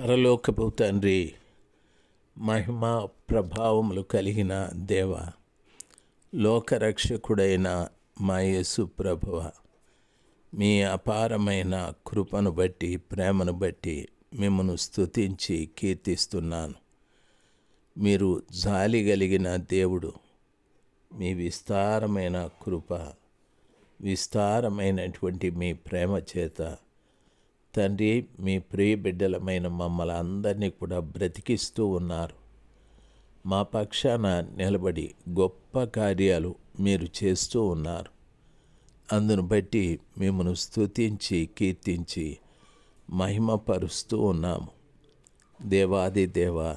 పరలోకపు తండ్రి మహిమ ప్రభావములు కలిగిన దేవ లోకరక్షకుడైన మా యేసు ప్రభువ మీ అపారమైన కృపను బట్టి ప్రేమను బట్టి మిమ్మను స్తుతించి కీర్తిస్తున్నాను. మీరు జాలి కలిగిన దేవుడు మీ విస్తారమైన కృప విస్తారమైనటువంటి మీ ప్రేమ చేత తండ్రి మీ ప్రియ బిడ్డలమైన మమ్మల్ని అందరినీ కూడా బ్రతికిస్తూ ఉన్నారు. మా పక్షాన నిలబడి గొప్ప కార్యాలు మీరు చేస్తూ ఉన్నారు. అందును బట్టి మిమ్మను స్తుతించి కీర్తించి మహిమపరుస్తూ ఉన్నాము. దేవాది దేవ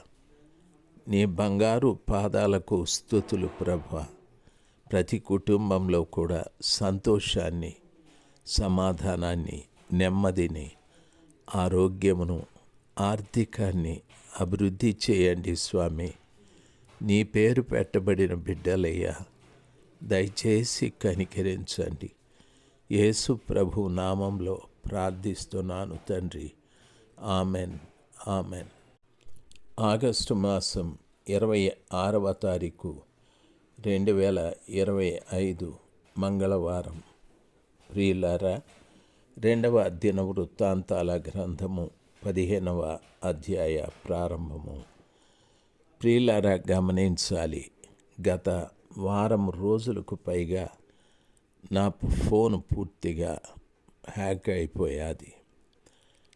నీ బంగారు పాదాలకు స్థుతులు ప్రభ. ప్రతి కుటుంబంలో కూడా సంతోషాన్ని సమాధానాన్ని నెమ్మదిని ఆరోగ్యమును ఆర్థికాన్ని అభివృద్ధి చేయండి స్వామి. నీ పేరు పెట్టబడిన బిడ్డలయ్యా దయచేసి కనికరించండి. యేసు ప్రభు నామంలో ప్రార్థిస్తున్నాను తండ్రి. Amen amen. ఆగస్టు మాసం ఇరవై ఆరవ తారీఖు రెండు వేల ఇరవై ఐదు మంగళవారం. ప్రియులారా రెండవ అధ్యయన వృత్తాంతాల గ్రంథము పదిహేనవ అధ్యాయ ప్రారంభము. ప్రియులారా గమనించాలి. గత వారం రోజులకు పైగా నా ఫోన్ పూర్తిగా హ్యాక్ అయిపోయాది.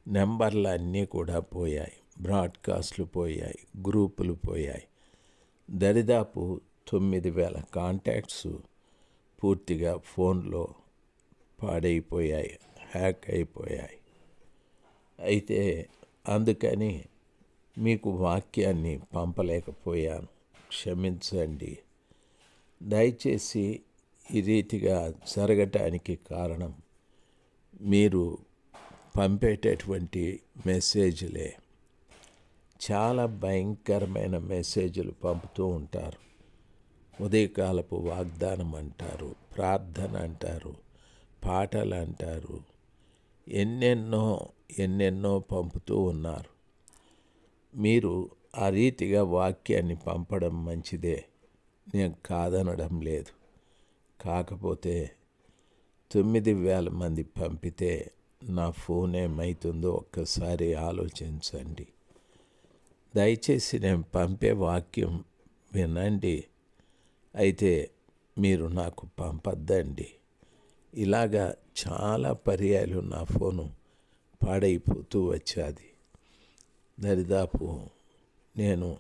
నెంబర్లు అన్నీ కూడా పోయాయి. బ్రాడ్కాస్ట్లు పోయాయి. గ్రూపులు పోయాయి. దరిదాపు తొమ్మిది వేల కాంటాక్ట్స్ పూర్తిగా ఫోన్లో పాడైపోయాయి. హ్యాక్ అయిపోయాయి. అయితే అందుకని మీకు వాక్యాన్ని పంపలేకపోయాను. క్షమించండి. దయచేసి ఈ రీతిగా జరగటానికి కారణం మీరు పంపేటటువంటి మెసేజ్లే. చాలా భయంకరమైన మెసేజ్లు పంపుతూ ఉంటారు. ఉదయకాలపు వాగ్దానం అంటారు ప్రార్థన అంటారు పాటలు అంటారు ఎన్నెన్నో ఎన్నెన్నో పంపుతూ ఉన్నారు. మీరు ఆ రీతిగా వాక్యాన్ని పంపడం మంచిదే. నేను కాదనడం లేదు. కాకపోతే తొమ్మిది వేల మంది పంపితే నా ఫోన్ ఏమవుతుందో ఒక్కసారి ఆలోచించండి. దయచేసి నేను పంపే వాక్యం వినండి. అయితే మీరు నాకు పంపద్దండి. ఇలాగా చాలా పర్యాలు నా ఫోను పాడైపోతూ వచ్చాది. దరిదాపు నేను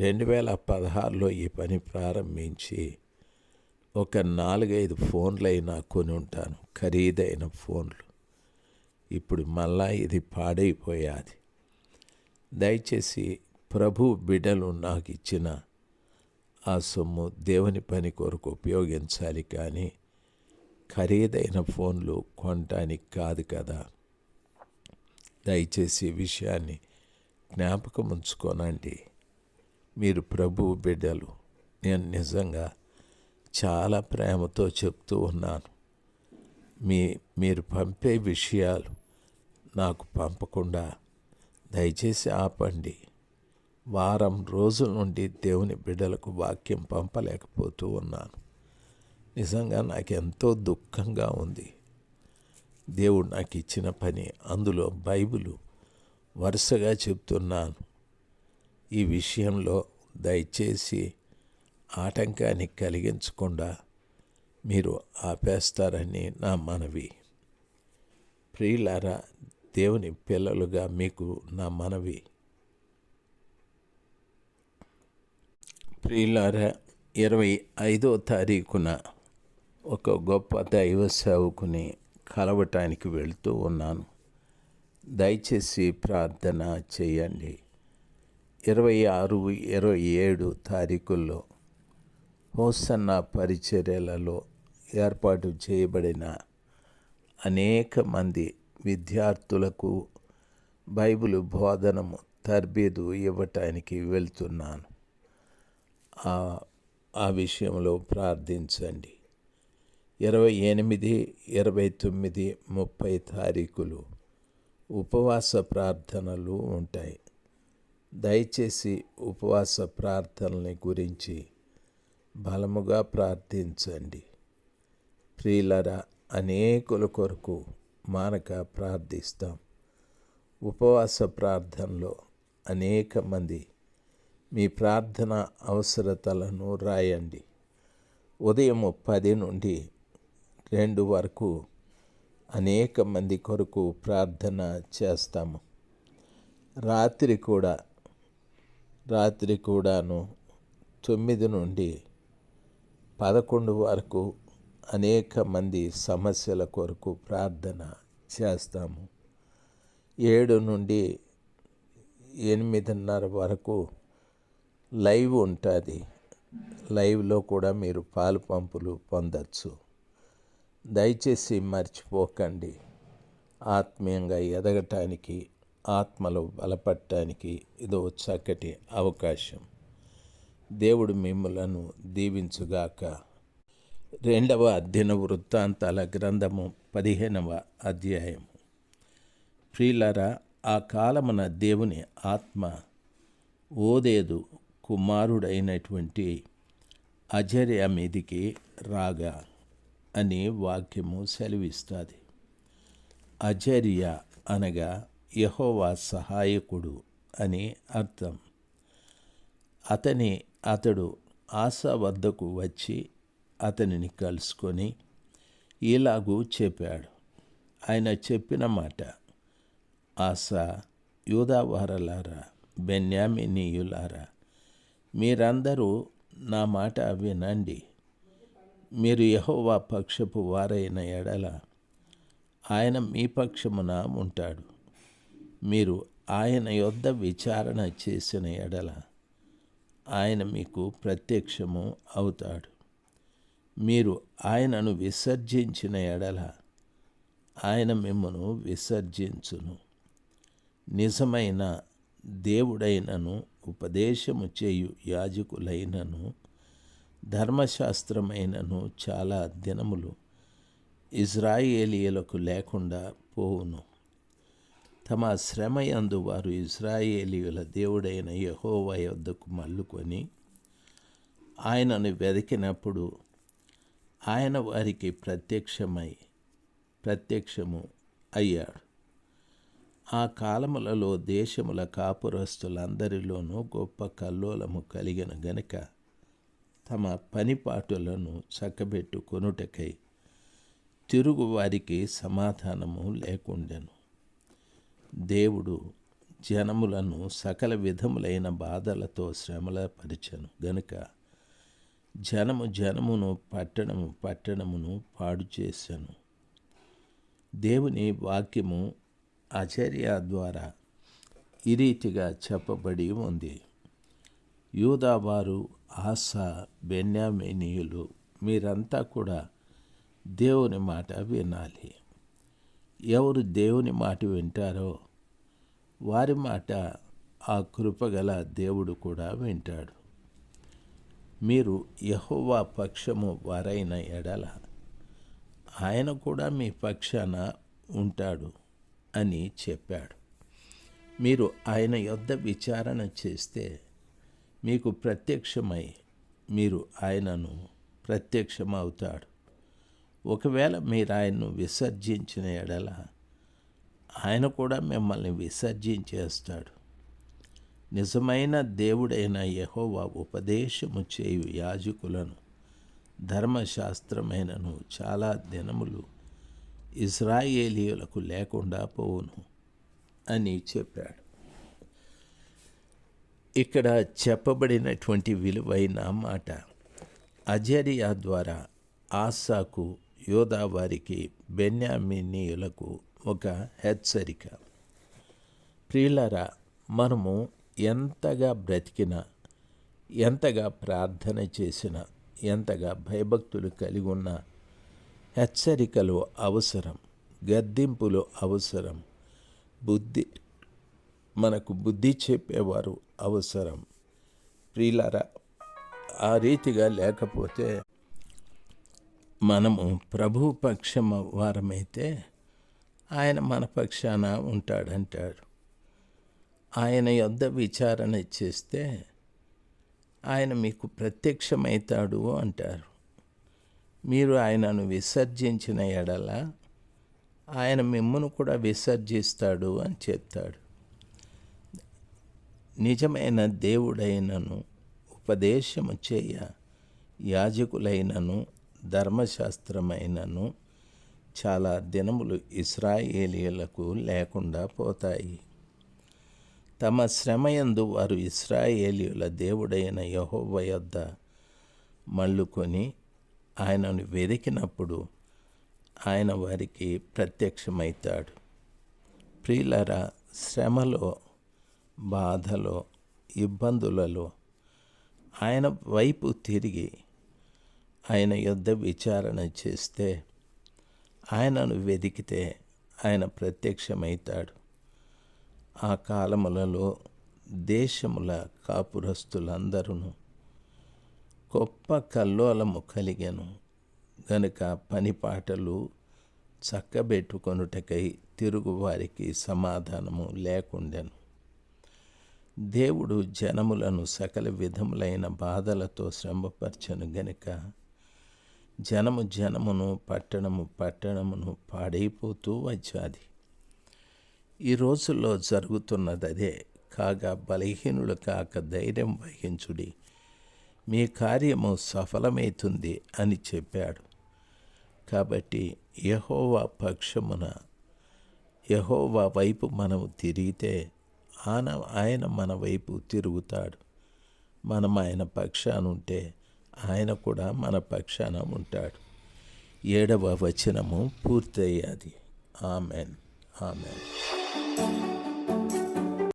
రెండు వేల పదహారులో ఈ పని ప్రారంభించి ఒక నాలుగైదు ఫోన్లు అయినా కొని ఉంటాను ఖరీదైన ఫోన్లు. ఇప్పుడు మళ్ళా ఇది పాడైపోయాది. దయచేసి ప్రభు బిడ్డలు నాకు ఇచ్చిన ఆ సొమ్ము దేవుని పని కొరకు ఉపయోగించాలి కానీ ఖరీదైన ఫోన్లు కొనటానికి కాదు కదా. దయచేసి విషయాన్ని జ్ఞాపకం ఉంచుకోనండి. మీరు ప్రభు బిడ్డలు. నేను నిజంగా చాలా ప్రేమతో చెప్తూ ఉన్నాను. మీ మీరు పంపే విషయాలు నాకు పంపకుండా దయచేసి ఆపండి. వారం రోజుల నుండి దేవుని బిడ్డలకు వాక్యం పంపలేకపోతూ ఉన్నాను. నిజంగా నాకు ఎంతో దుఃఖంగా ఉంది. దేవుడు నాకు ఇచ్చిన పని అందులో బైబిలు వరుసగా చెప్తున్నాను. ఈ విషయంలో దయచేసి ఆటంకాన్ని కలిగించకుండా మీరు ఆపేస్తారని నా మనవి. ప్రియులారా దేవుని పిల్లలుగా మీకు నా మనవి. ప్రియులారా ఇరవై ఐదో తారీఖున ఒక గొప్ప దైవ సేవకుని కలవటానికి వెళ్తూ ఉన్నాను. దయచేసి ప్రార్థన చేయండి. ఇరవై ఆరు ఇరవై ఏడు తారీఖుల్లో హోసన్న పరిచర్యలలో ఏర్పాటు చేయబడిన అనేక మంది విద్యార్థులకు బైబిల్ బోధనము తర్బీదు ఇవ్వటానికి వెళ్తున్నాను. ఆ విషయంలో ప్రార్థించండి. ఇరవై ఎనిమిది ఇరవై తొమ్మిది ముప్పై తారీఖులు ఉపవాస ప్రార్థనలు ఉంటాయి. దయచేసి ఉపవాస ప్రార్థనని గురించి బలముగా ప్రార్థించండి. ప్రియులరా అనేకుల కొరకు మానక ప్రార్థిస్తాం. ఉపవాస ప్రార్థనలో అనేక మంది మీ ప్రార్థన అవసరతలను రాయండి. ఉదయం పది నుండి రెండు వరకు అనేక మంది కొరకు ప్రార్థన చేస్తాము. రాత్రి కూడా రాత్రి కూడాను తొమ్మిది నుండి పదకొండు వరకు అనేక మంది సమస్యల కొరకు ప్రార్థన చేస్తాము. ఏడు నుండి ఎనిమిదిన్నర వరకు లైవ్ ఉంటుంది. లైవ్లో కూడా మీరు పాలు పంపులు పొందచ్చు. దయచేసి మర్చిపోకండి. ఆత్మీయంగా ఎదగటానికి ఆత్మలో బలపడటానికి ఇదో చక్కటి అవకాశం. దేవుడు మిమ్మలను దీవించుగాక. రెండవ అధ్యయన వృత్తాంతాల గ్రంథము పదిహేనవ అధ్యాయం ప్రియులరా ఆ కాలమున దేవుని ఆత్మ ఓదేదు కుమారుడైనటువంటి అజర్య మీదికి రాగా అనే వాక్యము సెలవిస్తుంది. అజర్య అనగా యహోవా సహాయకుడు అని అర్థం. అతని అతడు ఆశ వద్దకు వచ్చి అతనిని కలుసుకొని ఇలాగూ చెప్పాడు. ఆయన చెప్పిన మాట ఆశ యూదావారలారా బెన్యామినీయులారా మీరందరూ నా మాట వినండి. మీరు యహోవా పక్షపు వారైన ఎడల ఆయన మీ పక్షమున ఉంటాడు. మీరు ఆయన యొద్ద విచారణ చేసిన ఎడల ఆయన మీకు ప్రత్యక్షము అవుతాడు. మీరు ఆయనను విసర్జించిన ఎడల ఆయన మిమ్మను విసర్జించును. నిజమైన దేవుడైనను ఉపదేశము చేయు యాజకులైనను ధర్మశాస్త్రమైనను చాలా దినములు ఇజ్రాయేలీయులకు లేకుండా పోవును. తమ శ్రమయందు వారు ఇజ్రాయేలీయుల దేవుడైన యహోవ యొద్దకు మల్లుకొని ఆయనను వెతికినప్పుడు ఆయన వారికి ప్రత్యక్షమై ప్రత్యక్షము అయ్యాడు. ఆ కాలములలో దేశముల కాపురస్తులందరిలోనూ గొప్ప కల్లోలము కలిగిన గనుక తమ పనిపాటులను చక్కబెట్టుకొనుటకై తిరుగు వారికి సమాధానము లేకుండెను. దేవుడు జనములను సకల విధములైన బాధలతో శ్రమల పరిచను గనుక జనము జనమును పట్టణము పట్టణమును పాడు చేశాను దేవుని వాక్యము ఆచార్య ద్వారా ఈ రీతిగా చెప్పబడి ఉంది. యూదావారు ఆశ బెన్యామినీయులు మీరంతా కూడా దేవుని మాట వినాలి. ఎవరు దేవుని మాట వింటారో వారి మాట ఆ కృపగల దేవుడు కూడా వింటాడు. మీరు యహోవా పక్షము వారైన ఎడల ఆయన కూడా మీ పక్షాన ఉంటాడు అని చెప్పాడు. మీరు ఆయన యొద్ద విచారణ చేస్తే మీకు ప్రత్యక్షమై మీరు ఆయనను ప్రత్యక్షమవుతాడు. ఒకవేళ మీరు ఆయన్ను విసర్జించిన ఎడల ఆయన కూడా మిమ్మల్ని విసర్జించేస్తాడు. నిజమైన దేవుడైన యహోవా ఉపదేశము చేయు యాజకులను ధర్మశాస్త్రమైనను చాలా దినములు ఇస్రాయేలీయులకు లేకుండా పోవును అని చెప్పాడు. ఇక్కడ చెప్పబడినటువంటి విలువైన మాట అజరియా ద్వారా ఆసాకు యోధా వారికి బెన్యామినీయులకు ఒక హెచ్చరిక. ప్రియులరా మనము ఎంతగా బ్రతికినా ఎంతగా ప్రార్థన చేసినా ఎంతగా భయభక్తులు కలిగి ఉన్నా హెచ్చరికలు అవసరం గద్దింపులు అవసరం బుద్ధి మనకు బుద్ధి చెప్పేవారు అవసరం. ప్రియులారా ఆ రీతిగా లేకపోతే మనము ప్రభు పక్షం వారమైతే ఆయన మన పక్షాన ఉంటాడంటాడు ఆయన యొద్ద విచారణ చేస్తే ఆయన మీకు ప్రత్యక్షమవుతాడు అంటారు. మీరు ఆయనను విసర్జించిన ఎడల ఆయన మిమ్మను కూడా విసర్జిస్తాడు అని చెప్తాడు. నిజమైన దేవుడైనను ఉపదేశము చేయ యాజకులైనను ధర్మశాస్త్రమైనను చాలా దినములు ఇస్రాయేలీలకు లేకుండా పోతాయి. తమ శ్రమయందు వారు ఇస్రాయేలీయుల దేవుడైన యహోవ యొద్ద మళ్ళుకొని ఆయనను వెదికినప్పుడు ఆయన వారికి ప్రత్యక్షమవుతాడు. ప్రియులరా శ్రమలో బాధలో ఇబ్బందులలో ఆయన వైపు తిరిగి ఆయన యుద్ధ విచారణ చేస్తే ఆయనను వెదికితే ఆయన ప్రత్యక్షమవుతాడు ఆ కాలములలో దేశముల కాపురస్తులందరూ గొప్ప కల్లోలము కలిగాను. గనుక పనిపాటలు చక్కబెట్టుకొనుటకై తిరుగువారికి సమాధానము లేకుండెను. దేవుడు జనములను సకల విధములైన బాధలతో శ్రమపరచను గనుక జనము జనమును పట్టణము పట్టణమును పాడైపోతూ వచ్చాది. ఈ రోజుల్లో జరుగుతున్నది అదే. కాగా బలహీనులు కాక ధైర్యం వహించుడి. మీ కార్యము సఫలమవుతుంది అని చెప్పాడు. కాబట్టి యహోవా పక్షమున యహోవా వైపు మనము తిరిగితే ఆయన ఆయన మన వైపు తిరుగుతాడు. మనం ఆయన పక్షాన ఉంటే ఆయన కూడా మన పక్షాన ఉంటాడు. ఏడవ వచనము పూర్తయ్యాది. ఆమెన్. ఆమెన్.